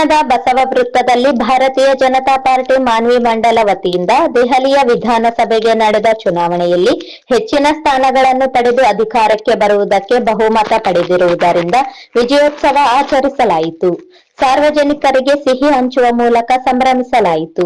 ಪಟ್ಟಣದ ಬಸವ ವೃತ್ತದಲ್ಲಿ ಭಾರತೀಯ ಜನತಾ ಪಾರ್ಟಿ ಮಾನ್ವಿ ಮಂಡಲ ವತಿಯಿಂದ ದೆಹಲಿಯ ವಿಧಾನಸಭೆಗೆ ನಡೆದ ಚುನಾವಣೆಯಲ್ಲಿ ಹೆಚ್ಚಿನ ಸ್ಥಾನಗಳನ್ನು ಪಡೆದು ಅಧಿಕಾರಕ್ಕೆ ಬರುವುದಕ್ಕೆ ಬಹುಮತ ಪಡೆದಿರುವುದರಿಂದ ವಿಜಯೋತ್ಸವ ಆಚರಿಸಲಾಯಿತು. ಸಾರ್ವಜನಿಕರಿಗೆ ಸಿಹಿ ಹಂಚುವ ಮೂಲಕ ಸಂಭ್ರಮಿಸಲಾಯಿತು.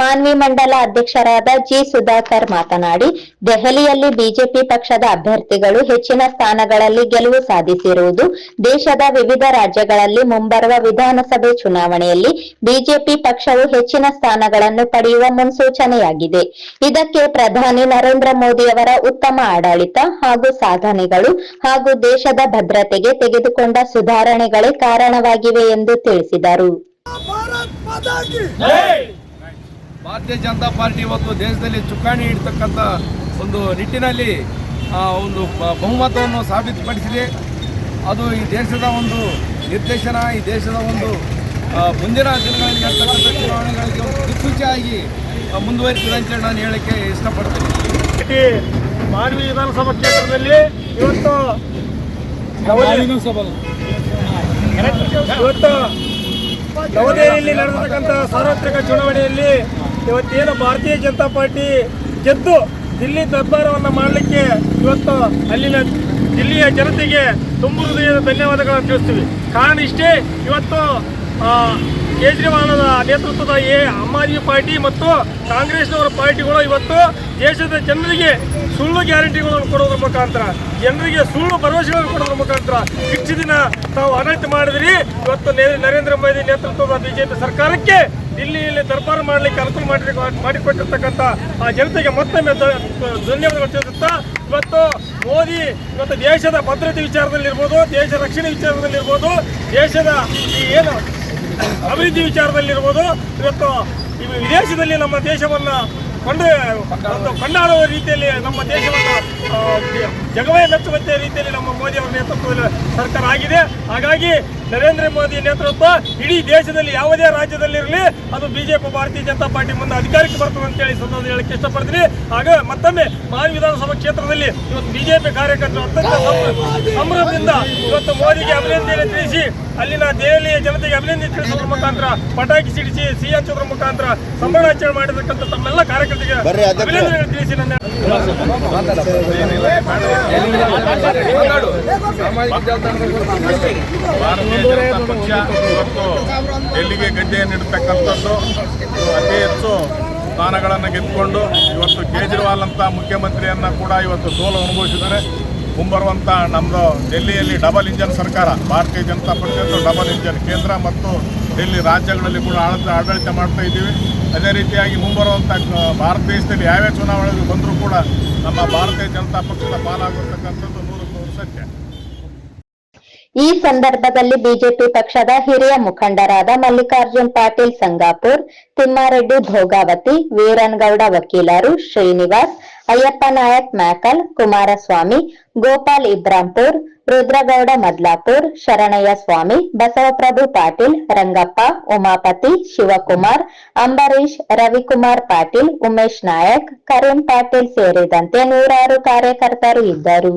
ಮಾನ್ವಿ ಮಂಡಲ ಅಧ್ಯಕ್ಷರಾದ ಜಿ ಸುಧಾಕರ್ ಮಾತನಾಡಿ, ದೆಹಲಿಯಲ್ಲಿ ಬಿಜೆಪಿ ಪಕ್ಷದ ಅಭ್ಯರ್ಥಿಗಳು ಹೆಚ್ಚಿನ ಸ್ಥಾನಗಳಲ್ಲಿ ಗೆಲುವು ಸಾಧಿಸಿರುವುದು, ದೇಶದ ವಿವಿಧ ರಾಜ್ಯಗಳಲ್ಲಿ ಮುಂಬರುವ ವಿಧಾನಸಭೆ ಚುನಾವಣೆಯಲ್ಲಿ ಬಿಜೆಪಿ ಪಕ್ಷವು ಹೆಚ್ಚಿನ ಸ್ಥಾನಗಳನ್ನು ಪಡೆಯುವ ಮುನ್ಸೂಚನೆಯಾಗಿದೆ. ಇದಕ್ಕೆ ಪ್ರಧಾನಿ ನರೇಂದ್ರ ಮೋದಿಯವರ ಉತ್ತಮ ಆಡಳಿತ ಹಾಗೂ ಸಾಧನೆಗಳು ಹಾಗೂ ದೇಶದ ಭದ್ರತೆಗೆ ತೆಗೆದುಕೊಂಡ ಸುಧಾರಣೆಗಳೇ ಕಾರಣವಾಗಿವೆ ಎಂದು ತಿಳಿಸಿದರು ಕಿ ಭಾರತೀಯ ಜನತಾ ಪಾರ್ಟಿ ಇವತ್ತು ದೇಶದಲ್ಲಿ ಚುಕ್ಕಾಣಿ ಇಡ್ತಕ್ಕಂಥ ಒಂದು ನಿಟ್ಟಿನಲ್ಲಿ ಒಂದು ಬ- ಬಹುಮತವನ್ನು ಸಾಬೀತುಪಡಿಸಿದೆ. ಅದು ಈ ದೇಶದ ಒಂದು ನಿರ್ದೇಶನ ಈ ದೇಶದ ಒಂದು ಮುಂದಿನ ದಿನಗಳಲ್ಲಿ ನಡೆತಕ್ಕಂಥ ಚುನಾವಣೆಗಳಿಗೆ ಒಂದು ದಿಕ್ಸೂಚಿಯಾಗಿ ಮುಂದುವರಿಸಿದೆ ಅಂತೇಳಿ ನಾನು ಹೇಳಕ್ಕೆ ಇಷ್ಟಪಡ್ತೀನಿ. ಮಾನವಿ ಮಾನ್ವಿ ವಿಧಾನಸಭಾ ಕ್ಷೇತ್ರದಲ್ಲಿ ಇವತ್ತು ಇವತ್ತು ನವದೆಹಲಿಯಲ್ಲಿ ನಡೆದಿರತಕ್ಕಂಥ ಸಾರ್ವತ್ರಿಕ ಚುನಾವಣೆಯಲ್ಲಿ ಇವತ್ತೇನು ಭಾರತೀಯ ಜನತಾ ಪಾರ್ಟಿ ಗೆದ್ದು ದಿಲ್ಲಿ ದರ್ಬಾರವನ್ನು ಮಾಡಲಿಕ್ಕೆ ಇವತ್ತು ಅಲ್ಲಿನ ದಿಲ್ಲಿಯ ಜನತೆಗೆ ತುಂಬ ಹೃದಯದ ಧನ್ಯವಾದಗಳನ್ನು ತಿಳಿಸ್ತೀವಿ. ಕಾರಣ ಇಷ್ಟೇ ಇವತ್ತು ಆ, ಕೇಜ್ರಿವಾಲದ ನೇತೃತ್ವದ ಎ ಆಮ್ ಆದ್ಮಿ ಪಾರ್ಟಿ ಮತ್ತು ಕಾಂಗ್ರೆಸ್ನವರ ಪಾರ್ಟಿಗಳು ಇವತ್ತು ದೇಶದ ಜನರಿಗೆ ಸುಳ್ಳು ಗ್ಯಾರಂಟಿಗಳನ್ನು ಕೊಡೋದ್ರ ಮುಖಾಂತರ ಜನರಿಗೆ ಸುಳ್ಳು ಭರವಸೆಗಳನ್ನು ಕೊಡೋದ್ರ ಮುಖಾಂತರ ಹೆಚ್ಚು ದಿನ ತಾವು ಆಡಳಿತ ಮಾಡಿದ್ರಿ. ಇವತ್ತು ನರೇಂದ್ರ ಮೋದಿ ನೇತೃತ್ವದ ಬಿಜೆಪಿ ಸರ್ಕಾರಕ್ಕೆ ದಿಲ್ಲಿಯಲ್ಲಿ ದರ್ಬಾರ್ ಮಾಡಲಿಕ್ಕೆ ಅನುಕೂಲ ಮಾಡಿ ಮಾಡಿಕೊಟ್ಟಿರ್ತಕ್ಕಂಥ ಆ ಜನತೆಗೆ ಮತ್ತೊಮ್ಮೆ ಧನ್ಯವಾದಗಳು ತಿಳಿಸುತ್ತಾ, ಇವತ್ತು ಮೋದಿ ಇವತ್ತು ದೇಶದ ಭದ್ರತೆ ವಿಚಾರದಲ್ಲಿರ್ಬೋದು, ದೇಶ ರಕ್ಷಣೆ ವಿಚಾರದಲ್ಲಿರ್ಬೋದು, ದೇಶದ ಈ ಏನು ಅಭಿವೃದ್ಧಿ ವಿಚಾರದಲ್ಲಿರ್ಬೋದು, ಇವತ್ತು ವಿದೇಶದಲ್ಲಿ ನಮ್ಮ ದೇಶವನ್ನ ಕೊಂಡ, ಒಂದು ಕೊಂಡಾಡುವ ರೀತಿಯಲ್ಲಿ ನಮ್ಮ ದೇಶವನ್ನು ಜಗವೇ ಮೆಚ್ಚುವಂತೆ ರೀತಿಯಲ್ಲಿ ನಮ್ಮ ಮೋದಿ ಅವರ ನೇತೃತ್ವದಲ್ಲಿ ಸರ್ಕಾರ ಆಗಿದೆ. ಹಾಗಾಗಿ ನರೇಂದ್ರ ಮೋದಿ ನೇತೃತ್ವ ಇಡೀ ದೇಶದಲ್ಲಿ ಯಾವುದೇ ರಾಜ್ಯದಲ್ಲಿರಲಿ, ಅದು ಬಿಜೆಪಿ, ಭಾರತೀಯ ಜನತಾ ಪಾರ್ಟಿ ಮುಂದೆ ಅಧಿಕಾರಕ್ಕೆ ಬರ್ತದೆ ಅಂತ ಹೇಳಿ ಸಂದರ್ಭದಲ್ಲಿ ಹೇಳಕ್ಕೆ ಇಷ್ಟಪಡ್ತೀನಿ. ಆಗ ಮತ್ತೊಮ್ಮೆ ಮಾನ್ ವಿಧಾನಸಭಾ ಕ್ಷೇತ್ರದಲ್ಲಿ ಇವತ್ತು ಬಿಜೆಪಿ ಕಾರ್ಯಕರ್ತರು ಅತ್ಯಂತ ಸಂಭ್ರ- ಸಂಭ್ರಮದಿಂದ ಇವತ್ತು ಮೋದಿಗೆ ಅಭಿನಂದನೆ ತಿಳಿಸಿ, ಅಲ್ಲಿನ ದೆಹಲಿಯ ಜನತೆಗೆ ಅಭಿನಂದನೆ ತಿಳಿಸೋದ್ರ ಮುಖಾಂತರ, ಪಟಾಕಿ ಸಿಡಿಸಿ, ಸಿಎಂ ಹಚ್ಚೋದ್ರ ಮುಖಾಂತರ ಸಂಭ್ರಮಾಚರಣೆ ಮಾಡಿರ್ತಕ್ಕಂಥ ತಮ್ಮೆಲ್ಲ ಕಾರ್ಯಕರ್ತರಿಗೆ ಜಾಲತಾಣದಲ್ಲಿ ಭಾರತೀಯ ಜನತಾ ಪಕ್ಷ ಇವತ್ತು ಡೆಲ್ಲಿಗೆ ಗಡ್ಡೆ ನೀಡತಕ್ಕಂಥದ್ದು ಅತಿ ಹೆಚ್ಚು ಸ್ಥಾನಗಳನ್ನು ಗೆದ್ದುಕೊಂಡು ಇವತ್ತು ಕೇಜ್ರಿವಾಲ್ ಅಂತ ಮುಖ್ಯಮಂತ್ರಿಯನ್ನ ಕೂಡ ಇವತ್ತು ಸೋಲು ಅನುಭವಿಸಿದರೆ ಮುಂಬರುವಂಥ ನಮ್ಮದು ಡೆಲ್ಲಿಯಲ್ಲಿ ಡಬಲ್ ಇಂಜನ್ ಸರ್ಕಾರ ಭಾರತೀಯ ಜನತಾ ಪಕ್ಷದ ಡಬಲ್ ಇಂಜನ್ ಕೇಂದ್ರ ಮತ್ತು ಡೆಲ್ಲಿ ರಾಜ್ಯಗಳಲ್ಲಿ ಕೂಡ ಆಡಳಿತ ಆಡಳಿತ ಮಾಡ್ತಾ ಇದ್ದೀವಿ. ಅದೇ ರೀತಿಯಾಗಿ ಮುಂಬರುವಂಥ ಭಾರತ ದೇಶದಲ್ಲಿ ಯಾವ್ಯಾವ ಚುನಾವಣೆಗಳು ಬಂದರೂ ಕೂಡ ನಮ್ಮ ಭಾರತೀಯ ಜನತಾ ಪಕ್ಷದ ಪಾಲಾಗಿರ್ತಕ್ಕಂಥದ್ದು ನೂರು ನೂರು ಸತ್ಯ. ಈ ಸಂದರ್ಭದಲ್ಲಿ ಬಿಜೆಪಿ ಪಕ್ಷದ ಹಿರಿಯ ಮುಖಂಡರಾದ ಮಲ್ಲಿಕಾರ್ಜುನ್ ಪಾಟೀಲ್ ಸಂಗಾಪುರ್, ತಿಮ್ಮಾರೆಡ್ಡಿ ಭೋಗಾವತಿ, ವೀರನ್ಗೌಡ ವಕೀಲರು ಶ್ರೀನಿವಾಸ್, ಅಯ್ಯಪ್ಪ ನಾಯಕ್ ಮ್ಯಾಕಲ್, ಕುಮಾರಸ್ವಾಮಿ, ಗೋಪಾಲ್ ಇಬ್ರಾಂಪುರ್ ರುದ್ರಗೌಡ ಮದ್ಲಾಪುರ್, ಶರಣಯ್ಯ ಸ್ವಾಮಿ, ಬಸವಪ್ರಭು ಪಾಟೀಲ್, ರಂಗಪ್ಪ, ಉಮಾಪತಿ, ಶಿವಕುಮಾರ್ ಅಂಬರೀಶ್ ರವಿಕುಮಾರ್ ಪಾಟೀಲ್, ಉಮೇಶ್ ನಾಯಕ್ ಕರುಣ್ ಪಾಟೀಲ್ ಸೇರಿದಂತೆ ನೂರಾರು ಕಾರ್ಯಕರ್ತರು ಇದ್ದರು.